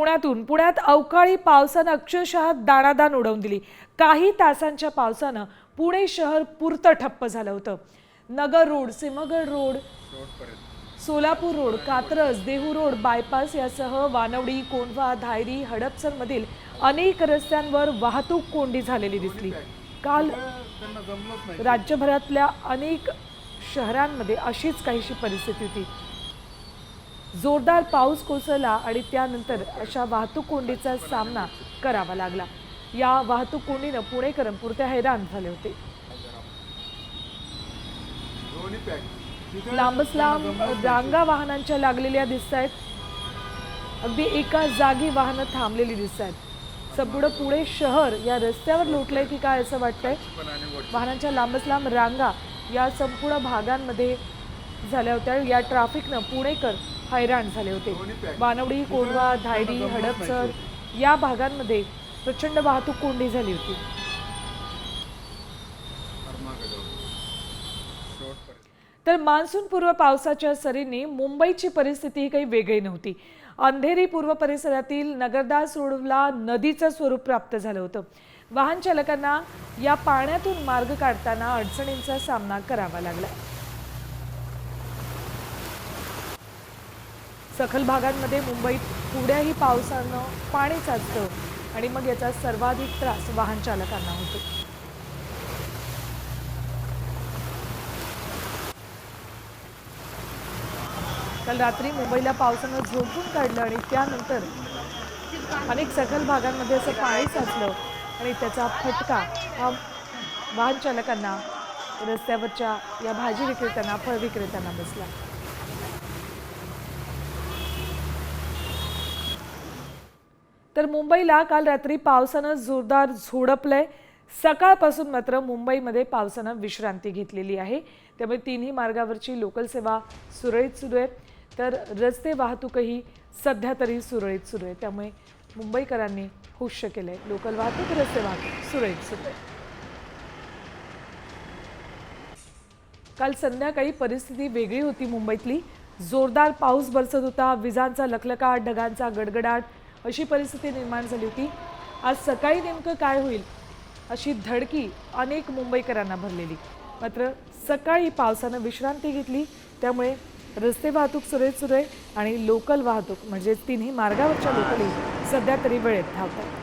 पुण्यातून पुण्यात अवकाळी पावसानं अक्षरशः दाणादाण उडवून दिली. काही तासांच्या पावसानं पुणे शहर पुरतं ठप्प झालं होतं. Nagar road Sinhagad road Solapur road Katraj Dehu road bypass यासह वानवडी कोंढवा धायरी हडपसरमधील अनेक रस्त्यांवर वाहतूक कोंडी झालेली दिसली. काल राज्यभरातल्या अनेक शहरांमध्ये अशीच काहीशी परिस्थिती होती. जोरदार पाऊस कोसळला आणि त्यानंतर अशा वाहतूक कोंडीचा सामना करावा लागला. या वाहतूक कोंडीनं पुणेकर पुरते हैराण झाले होते. लांबच लांब रांगा वाहनांच्या लागलेल्या दिसत आहेत अगदी एका जागी वाहनं थांबलेली दिसत आहेत संपूर्ण पुणे शहर या रस्त्यावर लोटलंय की काय असं वाटतंय? वाहनांच्या लांबच लांब रांगा या संपूर्ण भागांमध्ये झाल्या होत्या. या ट्रॅफिकनं पुणेकर हैराण झाले होते. वानवडी कोंढवा धायरी हडपसर या भागांमध्ये प्रचंड वाहतूक कोंडी झाली होती. तर मान्सून पूर्व पावसाच्या सरींनी मुंबईची परिस्थिती ही काही वेगळी नव्हती. अंधेरी पूर्व परिसरातील नगरदास रोडला नदीचं स्वरूप प्राप्त झालं होतं. वाहन चालकांना या पाण्यातून मार्ग काढताना अडचणींचा सामना करावा लागला. सखल भागांमध्ये मुंबईत पुढ्याही पावसानं पाणी साचतं आणि मग याचा सर्वाधिक त्रास वाहन चालकांना होतो. काल रात्री मुंबईला पावसानं झोपून काढलं आणि त्यानंतर अनेक सखल भागांमध्ये असं पाणी साचलं आणि त्याचा फटका हा वाहन चालकांना रस्त्यावरच्या या भाजी विक्रेत्यांना फळ विक्रेत्यांना बसला. तर मुंबईला काल रात्री पावसानं जोरदार झोडपलंय. सकाळपासून मात्र मुंबईमध्ये पावसानं विश्रांती घेतलेली आहे. त्यामुळे तिन्ही मार्गावरची लोकल सेवा सुरळीत सुरू आहे. तर रस्ते वाहतूकही सध्या तरी सुरळीत सुरू आहे. त्यामुळे मुंबईकरांनी हुश्य केलंय. लोकल वाहतूक रस्ते वाहतूक सुरळीत सुरू आहे. काल संध्याकाळी परिस्थिती वेगळी होती मुंबईतली. जोरदार पाऊस बरसत होता. विजांचा लखलकाट ढगांचा गडगडाट अशी परिस्थिती निर्माण झाली होती. आज सकाळी नेमकं काय होईल अशी धडकी अनेक मुंबईकरांना भरलेली. मात्र सकाळी पावसानं विश्रांती घेतली त्यामुळे रस्ते वाहतूक सुरळीत सुरू आहे आणि लोकल वाहतूक म्हणजे तिन्ही मार्गावरच्या लोकली सध्या तरी वेळेत धावतात.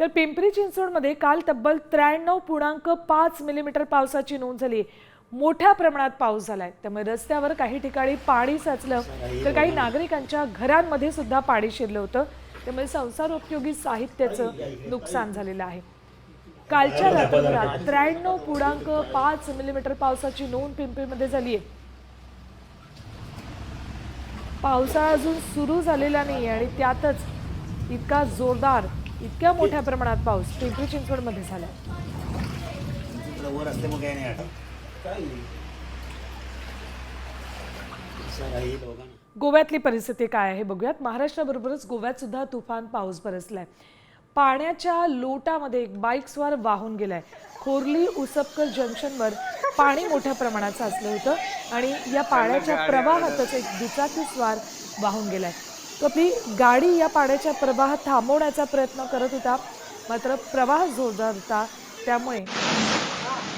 तर पिंपरी चिंचवडमध्ये काल तब्बल त्र्याण्णव पूर्णांक पाच मिलीमीटर पावसाची नोंद झाली मोठ्या प्रमाणात पाऊस झालाय. त्यामुळे रस्त्यावर काही ठिकाणी पाणी साचलं. तर काही नागरिकांच्या घरांमध्ये सुद्धा पाणी शिरलं होतं. त्यामुळे संसारोपयोगी साहित्याचं नुकसान झालेलं आहे. कालच्या रात्रभरात त्र्याण्णव पूर्णांक पाच मिलीमीटर पावसाची नोंद पिंपरीमध्ये झाली आहे. पावसाळा अजून सुरू झालेला नाही आणि त्यातच इतका जोरदार इतक्या मोठ्या प्रमाणात पाऊस पिंपरी चिंचवडमध्ये झाला गोव्यातली परिस्थिती काय आहे बघूयात. महाराष्ट्राबरोबरच गोव्यात सुद्धा तुफान पाऊस बरसलाय. पाण्याच्या लोटामध्ये एक बाईकस्वार वाहून गेलाय. खोर्ली उसपकर जंक्शनवर पाणी मोठ्या प्रमाणात साचलं होतं आणि या पाण्याच्या प्रवाहातच एक दुचाकी स्वार वाहून गेलाय. तो आपली गाडी या पाण्याच्या प्रवाहात थांबवण्याचा प्रयत्न करत होता मात्र प्रवाह जोरदार होता त्यामुळे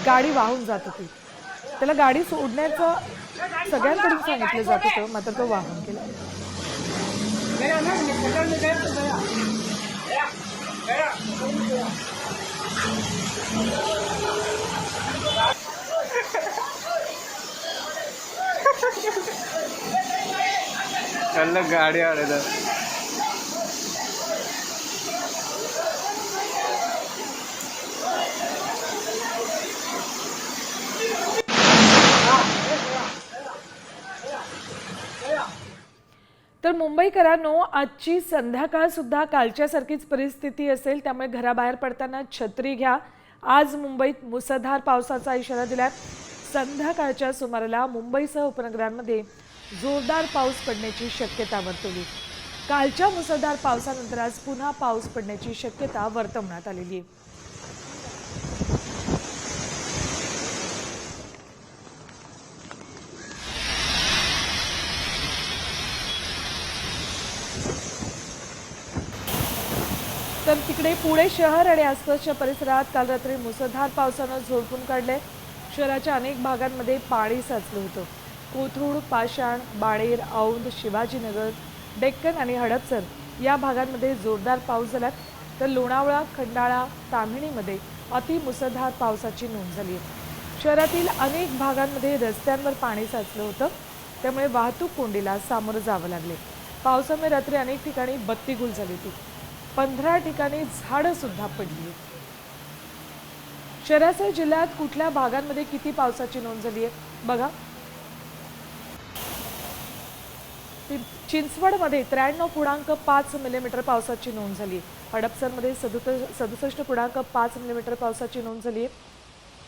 गाडी वाहून जात होती. त्याला गाडी सोडण्याचं सगळ्यांकडून सांगितलं जात होतं मात्र तो वाहन केला गाडी आडत मुंबईकरांनो आजची संध्याकाळसुद्धा कालच्यासारखीच परिस्थिती असेल त्यामुळे घराबाहेर पडताना छत्री घ्या. आज मुंबईत मुसळधार पावसाचा इशारा दिला संध्याकाळच्या सुमाराला मुंबईसह उपनगरांमध्ये जोरदार पाऊस पडण्याची शक्यता वर्तवली. कालच्या मुसळधार पावसानंतर आज पुन्हा पाऊस पडण्याची शक्यता वर्तवण्यात आलेली आहे. इकडे पुणे शहर आणि आसपासच्या परिसरात काल रात्री मुसळधार पावसानं झोडपून काढले. शहराच्या अनेक भागांमध्ये पाणी साचलं होतं. कोथरूड पाषाण बाणेर औंध शिवाजीनगर डेक्कन आणि हडपसर या भागांमध्ये जोरदार पाऊस झाला. तर लोणावळा खंडाळा ताम्हिणीमध्ये अतिमुसळधार पावसाची नोंद झाली आहे. शहरातील अनेक भागांमध्ये रस्त्यांवर पाणी साचलं होतं. त्यामुळे वाहतूक कोंडीला सामोरं जावं लागले. पावसामुळे रात्री अनेक ठिकाणी बत्तीगुल झाली होती. पंधरा ठिकाणी झाडं सुद्धा पडली आहेत. शहरासह जिल्ह्यात कुठल्या भागांमध्ये किती पावसाची नोंद झाली आहे? बघा. चिंचवडमध्ये त्र्याण्णव पूर्णांक पाच मिलीमीटर पावसाची नोंद झाली आहे. हडपसरमध्ये सदुत सदुसष्ट पूर्णांक पाच मिलीमीटर पावसाची नोंद झाली आहे.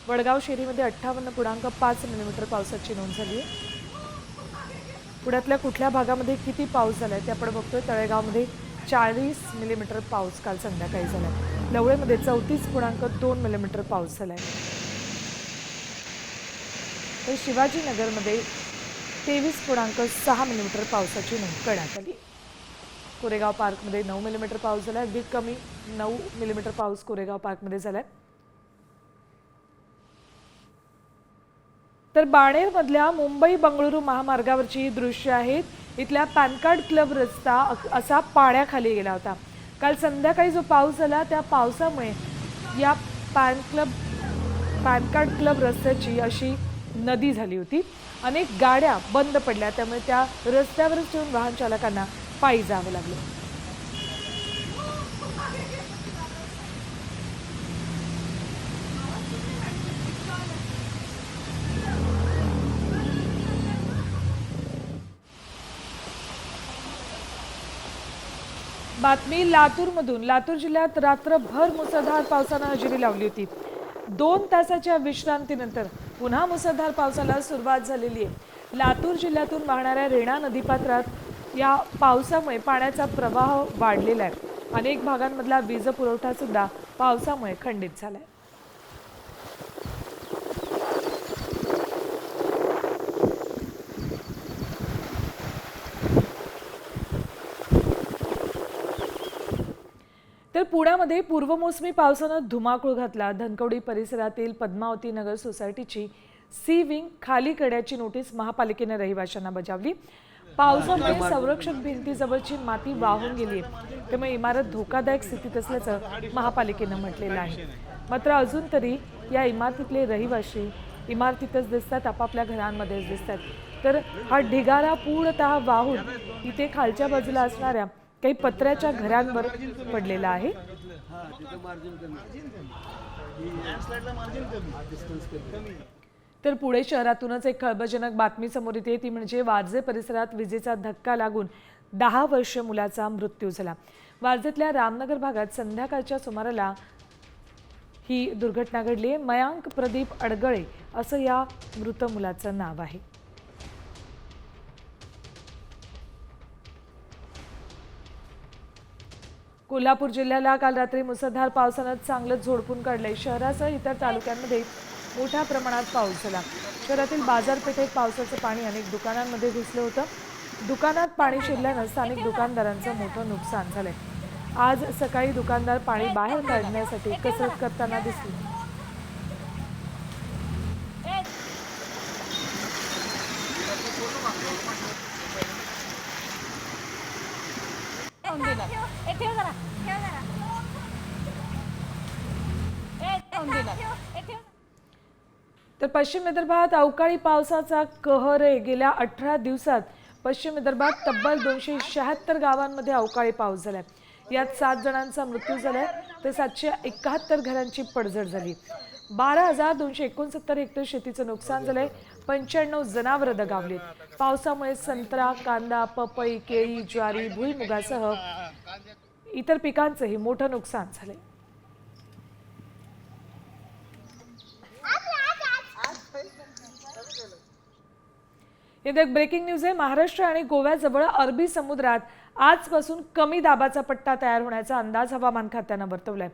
वडगाव शेरीमध्ये अठ्ठावन्न पूर्णांक पाच मिलीमीटर पावसाची नोंद झाली आहे. पुण्यातल्या कुठल्या भागामध्ये किती पाऊस झाला आहे ते आपण बघतोय. तळेगावमध्ये चाळीस मिलीमीटर पाऊस काल संध्याकाळी झालाय. लवळेमध्ये चौतीस पूर्णांक दोन मिलीमीटर पाऊस झालाय. तर शिवाजीनगरमध्ये तेवीस पूर्णांक सहा मिलीमीटर पावसाची नोंद करण्यात आली. कोरेगाव पार्कमध्ये नऊ मिलीमीटर पाऊस झाला आहे अगदी कमी नऊ मिलीमीटर पाऊस कोरेगाव पार्कमध्ये झाला आहे तर बाणेरमधल्या मुंबई बंगळुरू महामार्गावरची ही दृश्य आहेत इथल्या पॅन कार्ड क्लब रस्ता असा पाण्याखाली गेला होता. काल संध्याकाळी जो पाऊस झाला त्या पावसामुळे या pan club pan card club रस्त्याची अशी नदी झाली होती. अनेक गाड्या बंद पडल्या त्यामुळे त्या रस्त्यावरच येऊन वाहन चालकांना पायी जावं लागलं. बातमी लातूरमधून. लातूर जिल्ह्यात रात्रभर मुसळधार पावसानं हजेरी लावली होती. दोन तासाच्या विश्रांतीनंतर पुन्हा मुसळधार पावसाला सुरुवात झालेली आहे. लातूर जिल्ह्यातून वाहणाऱ्या रेणा नदीपात्रात या पावसामुळे पाण्याचा प्रवाह वाढलेला आहे. अनेक भागांमधला वीज पुरवठा सुद्धा पावसामुळे खंडित झाला आहे तर पुण्यामध्ये पूर्वमोसमी पावसानं धुमाकूळ घातला. धनकवडी परिसरातील पद्मावती नगर सोसायटीची सी विंग खाली करण्याची नोटीस महापालिकेने रहिवाशांना बजावली. पावसामुळे संरक्षक भिंतीजवळची माती वाहून गेली आहे. त्यामुळे इमारत धोकादायक स्थितीत असल्याचं महापालिकेनं म्हटलेलं आहे. मात्र अजून तरी या इमारतीतले रहिवाशी इमारतीतच दिसतात आपापल्या घरांमध्येच दिसतात. तर हा ढिगारा पूर्णतः वाहून इथे खालच्या बाजूला असणाऱ्या काही पत्र्याच्या घरांवर पडलेला आहे. तर पुणे शहरातूनच एक खळबळजनक बातमी समोर येते. ती म्हणजे वारजे परिसरात विजेचा धक्का लागून दहा वर्ष मुलाचा मृत्यू झाला. वारजेतल्या रामनगर भागात संध्याकाळच्या सुमाराला ही दुर्घटना घडली आहे. मयांक प्रदीप अडगळे असं या मृत मुलाचं नाव आहे. कोल्हापूर जिल्ह्याला काल रात्री मुसळधार पावसानं चांगलंच झोडपून काढलंय. शहरासह इतर तालुक्यांमध्ये मोठ्या प्रमाणात पाऊस झाला. शहरातील बाजारपेठेत पावसाचं पाणी अनेक दुकानांमध्ये घुसलं होतं. दुकानात पाणी शिरल्यानं स्थानिक दुकानदारांचं मोठं नुकसान झालंय. आज सकाळी दुकानदार पाणी बाहेर काढण्यासाठी कसरत करताना दिसली ठेवून दिलं ए ठेव जरा ठेव जरा. ए ठेवून दिलं ए ठेव. तर पश्चिम विदर्भात अवकाळी पावसाचा कहर आहे. गेल्या अठरा दिवसात पश्चिम विदर्भात तब्बल दोनशे शहात्तर गावांमध्ये अवकाळी पाऊस झालाय. यात सात जणांचा मृत्यू झालाय तर सातशे एकाहत्तर घरांची पडझड झाली. बारा हजार दोनशे एकोणसत्तर हेक्टर शेतीचं नुकसान झालंय. पंच्याण्णव जनावरं दगावलीत. पावसामुळे संत्रा कांदा पपई केळी ज्वारी भुईमुगासह इतर पिकांचंही मोठं नुकसान झाले ब्रेकिंग न्यूज आहे. महाराष्ट्र आणि गोव्याजवळ अरबी समुद्रात आजपासून कमी दाबाचा पट्टा तयार होण्याचा अंदाज हवामान खात्यानं वर्तवलाय.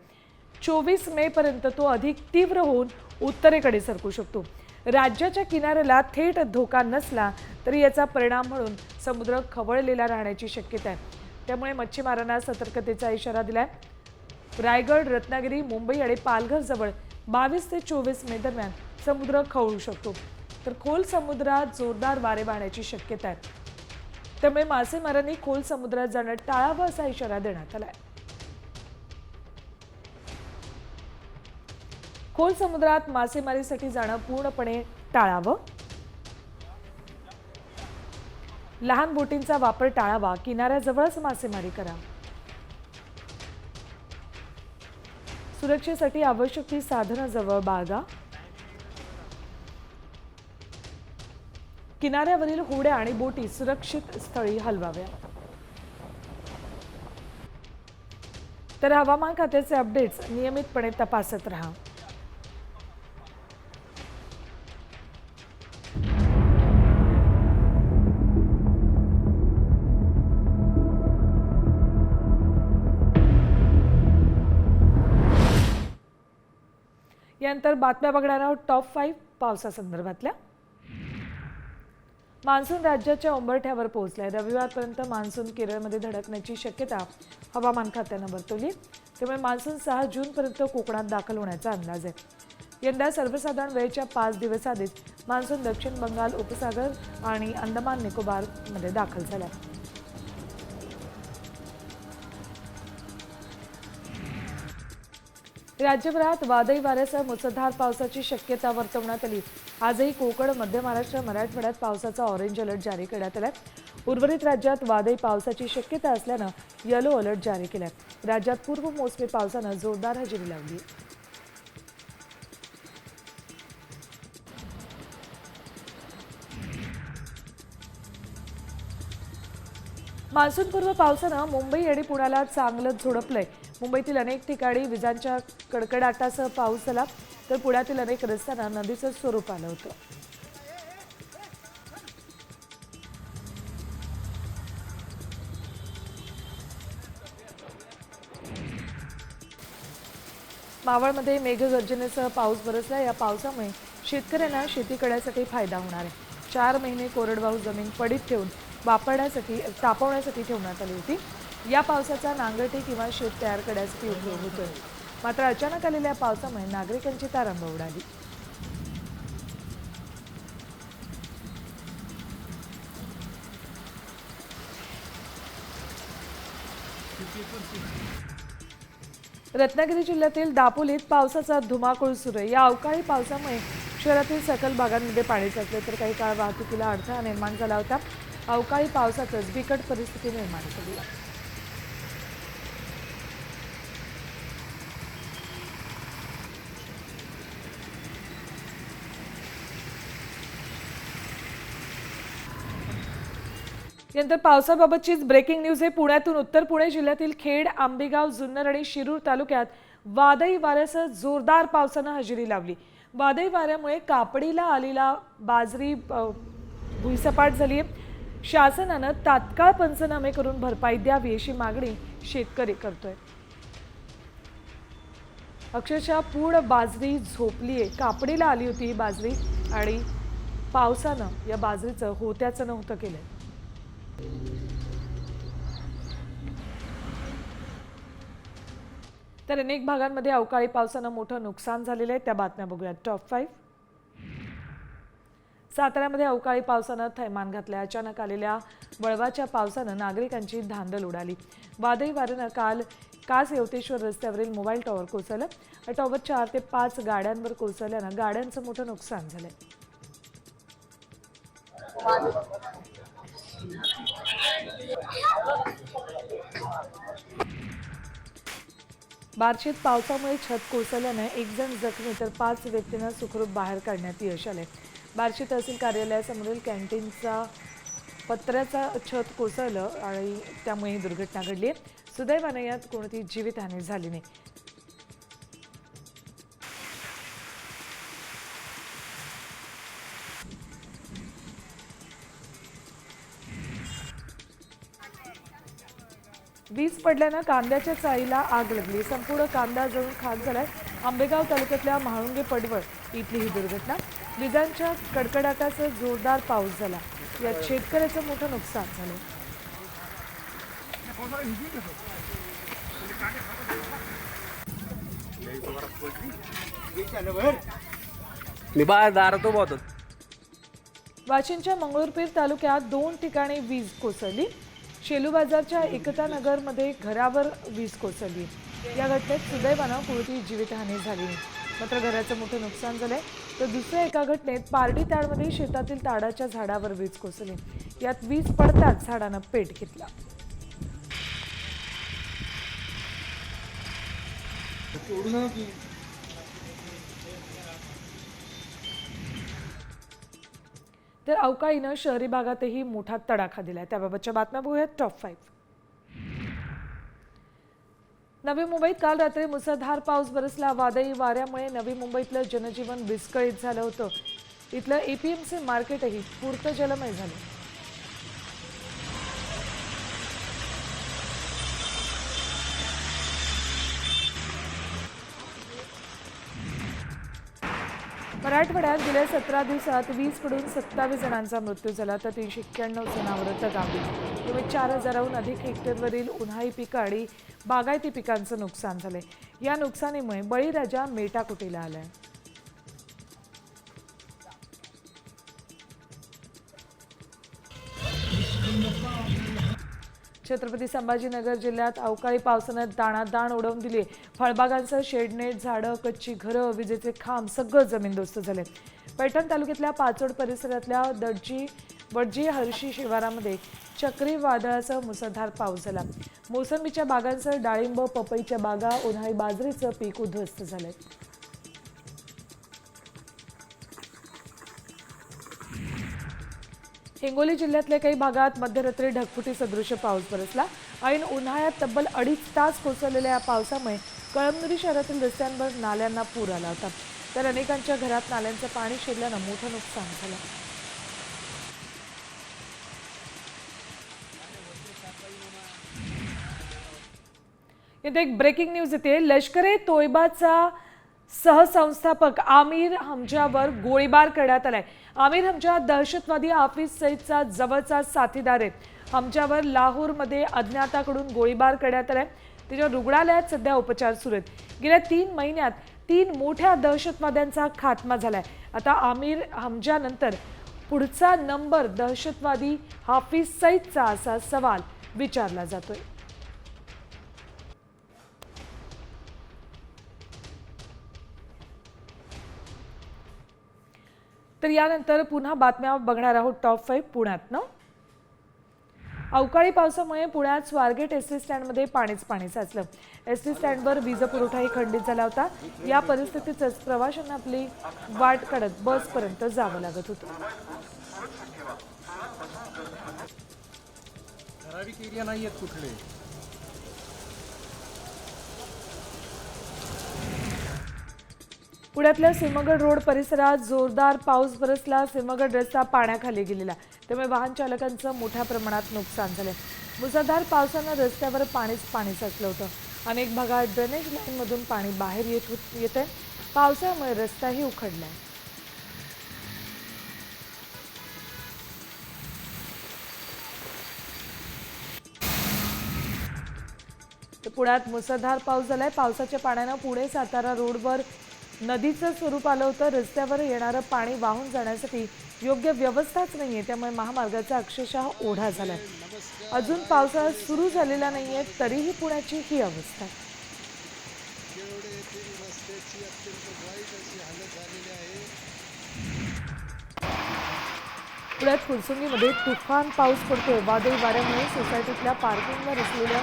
चोवीस मे पर्यंत तो अधिक तीव्र होऊन उत्तरेकडे सरकू शकतो. राज्याच्या किनाऱ्याला थेट धोका नसला तरी याचा परिणाम म्हणून समुद्र खवळलेला राहण्याची शक्यता आहे. त्यामुळे मच्छीमारांना सतर्कतेचा इशारा दिला आहे रायगड रत्नागिरी मुंबई आणि पालघर जवळ बावीस ते चोवीस मे दरम्यान समुद्र खवळू शकतो. तर खोल समुद्रात जोरदार वारे वाहण्याची शक्यता आहे. त्यामुळे मासेमारांनी खोल समुद्रात जाणं टाळावं असा इशारा देण्यात आला आहे खोल समुद्रात मासेमारीसाठी जाणं पूर्णपणे टाळावं. लहान बोटींचा वापर टाळावा किनाऱ्याजवळच मासेमारी करा. सुरक्षेसाठी आवश्यक ती साधनं जवळ बाळगा. किनाऱ्यावरील होड्या आणि बोटी सुरक्षित स्थळी हलवाव्या. तर हवामान खात्याचे अपडेट्स नियमितपणे तपासत राहा. यानंतर बातम्या बघणार आहोत टॉप फाईव्ह पावसासंदर्भातल्या. मान्सून राज्याच्या उंबरठ्यावर पोहोचलाय. रविवारपर्यंत मान्सून केरळमध्ये धडकण्याची शक्यता हवामान खात्यानं वर्तवली त्यामुळे मान्सून सहा जूनपर्यंत कोकणात दाखल होण्याचा अंदाज आहे. यंदा सर्वसाधारण वेळेच्या पाच दिवस आधीच मान्सून दक्षिण बंगाल उपसागर आणि अंदमान निकोबारमध्ये दाखल झाला राज्यभरात वादळी वाऱ्यासह मुसळधार पावसाची शक्यता वर्तवण्यात आली. आजही कोकण मध्य महाराष्ट्र मराठवाड्यात पावसाचा ऑरेंज अलर्ट जारी करण्यात आलाय. उर्वरित राज्यात वादळी पावसाची शक्यता असल्यानं येलो अलर्ट जारी केलाय. राज्यात पूर्व मोसमी पावसानं जोरदार हजेरी लावली. मान्सूनपूर्व पावसानं मुंबई आणि पुण्याला चांगलंच झोडपलंय. मुंबईतील अनेक ठिकाणी विजांच्या कडकडाटासह पाऊस झाला तर पुण्यातील अनेक रस्त्यांना नदीचं स्वरूप आलं होतं. मावळमध्ये मेघगर्जनेसह पाऊस बरसला. या पावसामुळे शेतकऱ्यांना शेती करण्यासाठी फायदा होणार आहे. चार महिने कोरडवाहू जमीन पडीत ठेवून वापरण्यासाठी तापवण्यासाठी ठेवण्यात आली होती. या पावसाचा नांगरटी किंवा शेत तयार करण्यासाठी उपयोग होतोय. मात्र अचानक आलेल्या पावसामुळे नागरिकांची तारांब उडाली. रत्नागिरी जिल्ह्यातील दापोलीत पावसाचा धुमाकूळ सुरू आहे. या अवकाळी पावसामुळे शहरातील सकल भागांमध्ये पाणी साचले तर काही काळ वाहतुकीला अडथळा निर्माण झाला होता. अवकाळी पावसातच बिकट परिस्थिती निर्माण झाली. यानंतर पावसाबाबतचीच ब्रेकिंग न्यूज आहे. पुण्यातून उत्तर पुणे जिल्ह्यातील खेड आंबेगाव जुन्नर आणि शिरूर तालुक्यात वादळी वाऱ्यासह जोरदार पावसानं हजेरी लावली. वादळी वाऱ्यामुळे कापडीला आलेला बाजरी भुईसपाट झाली आहे शासनानं तात्काळ पंचनामे करून भरपाई द्यावी अशी मागणी शेतकरी करतोय. अक्षरशः पूर्ण बाजरी झोपली आहे कापडीला आली होती ही बाजरी आणि पावसानं या बाजरीचं होत्याचं नव्हतं केलंय. तर अनेक भागांमध्ये अवकाळी पावसानं मोठं नुकसान झालेलं आहे. त्या बातम्या बघूयात. टॉप फाईव्ह साताऱ्यामध्ये अवकाळी पावसानं थैमान घातलं अचानक आलेल्या वळवाच्या पावसानं नागरिकांची धांदल उडाली. वादळी वाऱ्यानं काल कास यवतेश्वर रस्त्यावरील मोबाईल टॉवर कोसळलं. टॉवर चार ते पाच गाड्यांवर कोसळल्यानं गाड्यांचं मोठं नुकसान झालंय. बार्शीत पावसामुळे छत कोसळल्याने एक जण जखमी तर पाच व्यक्तींना सुखरूप बाहेर काढण्यात यश आले बार्शी तहसील कार्यालयासमोरील कॅन्टीनचा पत्र्याचा छत कोसळलं आणि त्यामुळे ही दुर्घटना घडली आहे सुदैवाने यात कोणतीही जीवितहानी झाली नाही. वीज पडल्यानं कांद्याच्या चाळीला आग लागली. संपूर्ण कांदा जळून खाक झालाय. आंबेगाव तालुक्यातल्या म्हाळुंगे पडवळ इथली ही दुर्घटना. विजांच्या कडकडाटासह जोरदार पाऊस झाला. यात शेतकऱ्याचं मोठं नुकसान झालं. वाशिमच्या मंगळूरपीर तालुक्यात दोन ठिकाणी वीज कोसळली. शेलू बाजारच्या एकता नगरमध्ये घरावर वीज कोसळली. या घटनेत सुदैवानं कोणतीही जीवितहानी झाली. मात्र घराचं मोठं नुकसान झालंय. तर दुसऱ्या एका घटनेत पारडी ताडमध्ये शेतातील ताडाच्या झाडावर वीज कोसळली. यात वीज पडताच झाडानं पेट घेतला. तर अवकाळीनं शहरी भागातही मोठा तडाखा दिलाय. त्याबाबतच्या बातम्या बघूयात टॉप फाईव्ह नवी मुंबईत काल रात्री मुसळधार पाऊस बरसला. वादळी वाऱ्यामुळे नवी मुंबईतलं जनजीवन विस्कळीत झालं होतं. इथलं एपीएमसी मार्केटही पूर्त जलमय झालं. मराठवाड्यात गेल्या सतरा दिवसात वीज पडून सत्तावीस जणांचा मृत्यू झाला तर तीनशे एक्क्याण्णव जनावरं दगावली त्यामुळे चार हजाराहून अधिक हेक्टरवरील उन्हाळी पिकं आणि बागायती पिकांचं नुकसान झालंय. या नुकसानीमुळे बळीराजा मेटाकुटीला आलाय? छत्रपती संभाजीनगर जिल्ह्यात अवकाळी पावसानं दाणादाण उडवून दिली. फळबागांचं शेडनेट झाडं कच्ची घरं विजेचे खांब सगळं जमीनदोस्त झाले. पैठण तालुक्यातल्या पाचोड परिसरातल्या दडजी वडजी हर्षी शिवारामध्ये चक्रीवादळाचा मुसळधार पाऊस झाला. मोसंबीच्या बागांसह डाळिंब पपईच्या बागा उन्हाळी बाजरीचं पीक उद्ध्वस्त झालंय. हिंगोली जिल्ह्यातल्या काही भागात मध्यरात्री ढगफुटी सदृश पाऊस बरसला. ऐन उन्हाळ्यात तब्बल अडीच तास कोसळलेल्या या पावसामुळे कळमनुरी शहरातील रस्त्यांवर नाल्यांना पूर आला होता. तर अनेकांच्या घरात नाल्यांचं पाणी शिरल्यानं मोठं नुकसान झालं. इथे एक ब्रेकिंग न्यूज येते. लष्कर ए तोयबाचा सहसंस्थापक आमिर हमजावर गोळीबार करण्यात आलाय. आमिर हमजा दहशतवादी हाफिज सईदचा जवळचा साथीदार आहे. हमजावर लाहोरमध्ये अज्ञाताकडून गोळीबार करण्यात आलाय. त्याच्या रुग्णालयात सध्या उपचार सुरू आहेत. गेल्या तीन महिन्यात तीन मोठ्या दहशतवाद्यांचा खात्मा झालाय. आता आमिर हमजानंतर पुढचा नंबर दहशतवादी हाफिज सईदचा असा सवाल विचारला जातोय. तर यानंतर पुन्हा बातम्या बघणार आहोत टॉप फाईव्ह पुण्यात ना? अवकाळी पावसामुळे पुण्यात स्वारगेट एस टी स्टँडमध्ये पाणीच पाणी साचलं. एस टी स्टँडवर वीज पुरवठाही खंडित झाला होता. या परिस्थितीतच प्रवाशांना आपली वाट काढत बसपर्यंत जावं लागत होतं. ठराविक एरिया नाही आहेत कुठले. पुण्यातल्या सिंहगड रोड परिसरात जोरदार पाऊस बरसला सिंहगड रस्ता पाण्याखाली गेलेला. त्यामुळे वाहन चालकांचं मोठ्या प्रमाणात नुकसान झालं. मुसळधार पावसानं रस्त्यावर पाणीच पाणी साचलं होतं. अनेक भागात ड्रेनेज लाईनमधून पाणी बाहेर येत होत येत आहे पावसामुळे रस्ताही उखडला तर पुण्यात मुसळधार पाऊस झालाय. पावसाच्या पाण्यानं पुणे सातारा रोडवर नदीचं स्वरूप आलं होतं रस्त्यावर येणारं पाणी वाहून जाण्यासाठी योग्य व्यवस्थाच नाहीये त्यामुळे महामार्गाचा अक्षरशः ओढा झालाय. अजून पावसाळा सुरू झालेला नाहीये तरीही पुण्याची ही अवस्था पुण्यात फुरसुंगीमध्ये तुफान पाऊस पडतोय. वादळी वाऱ्यामुळे सोसायटीतल्या पार्किंगवर असलेलं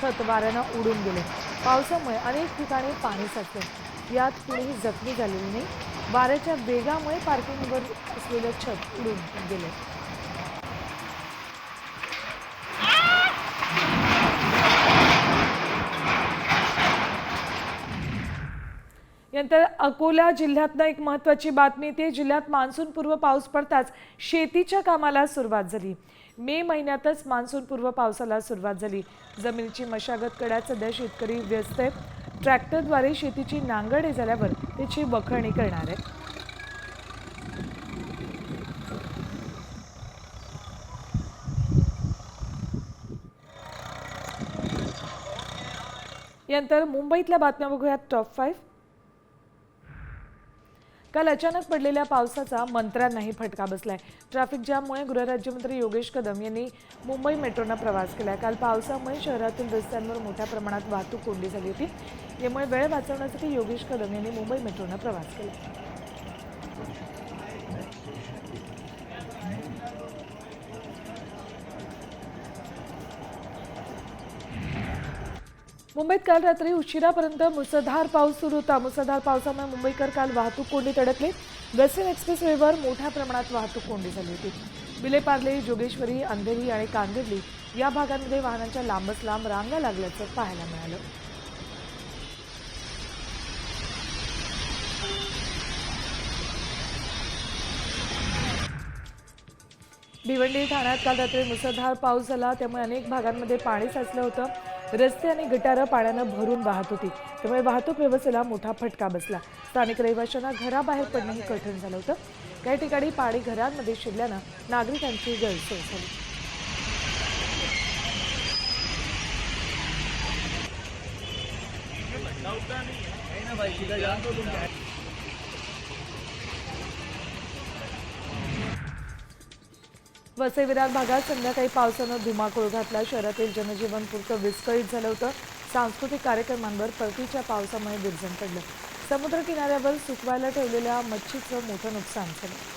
छत वाऱ्यानं उडून गेले. पावसामुळे अनेक ठिकाणी पाणी साचलं. यात कुणीही जखमी झालेली नाही. वाऱ्याच्या वेगामुळे पार्किंगवर असलेलं छत उडून गेले. यानंतर अकोला जिल्ह्यातनं एक महत्त्वाची बातमी येते. जिल्ह्यात मान्सूनपूर्व पाऊस पडताच शेतीच्या कामाला सुरुवात झाली. मे महिन्यातच मान्सूनपूर्व पावसाला सुरुवात झाली. जमिनीची मशागत करण्यात सध्या शेतकरी व्यस्त आहेत. ट्रॅक्टरद्वारे शेतीची नांगरणी झाल्यावर त्याची बखळणी करणार आहेत यानंतर मुंबईतल्या बातम्या बघूयात. टॉप फाईव्ह काल अचानक पडलेल्या पावसाचा मंत्र्यांनाही फटका बसलाय. ट्रॅफिक जाममुळे गृहराज्यमंत्री योगेश कदम यांनी मुंबई मेट्रोनं प्रवास केला काल पावसामुळे शहरातील रस्त्यांवर मोठ्या प्रमाणात वाहतूक कोंडी झाली होती. यामुळे वेळ वाचवण्यासाठी योगेश कदम यांनी मुंबई मेट्रोनं प्रवास केला मुंबईत काल रात्री उशिरापर्यंत मुसळधार पाऊस सुरू होता. मुसळधार पावसामुळे मुंबईकर काल वाहतूक कोंडीत अडकले वेस्टर्न एक्सप्रेसवेवर मोठ्या प्रमाणात वाहतूक कोंडी झाली होती. विलेपार्ले जोगेश्वरी अंधेरी आणि कांदिवली या भागांमध्ये वाहनांच्या लांबच लांब रांगा लागल्याचं पाहायला मिळालं. भिवंडी ठाण्यात काल रात्री मुसळधार पाऊस झाला. त्यामुळे अनेक भागांमध्ये पाणी साचलं होतं. रस्ते आणि गटारं पाण्यानं भरून वाहत होती. त्यामुळे वाहतूक व्यवस्थेला मोठा फटका बसला. स्थानिक रहिवाशांना घराबाहेर पडणंही कठीण झालं होतं. काही ठिकाणी पाणी घरांमध्ये शिरल्यानं नागरिकांची गैरसोय झाली. वसई विरार भागात संध्याकाळी पावसानं धुमाकूळ घातला. शहरातील जनजीवन पुरतं विस्कळीत झालं होतं. सांस्कृतिक कार्यक्रमांवर परतीच्या पावसामुळे विरजण पडलं. समुद्र किनाऱ्यावर सुकवायला ठेवलेल्या मच्छीचं मोठं नुकसान झालं.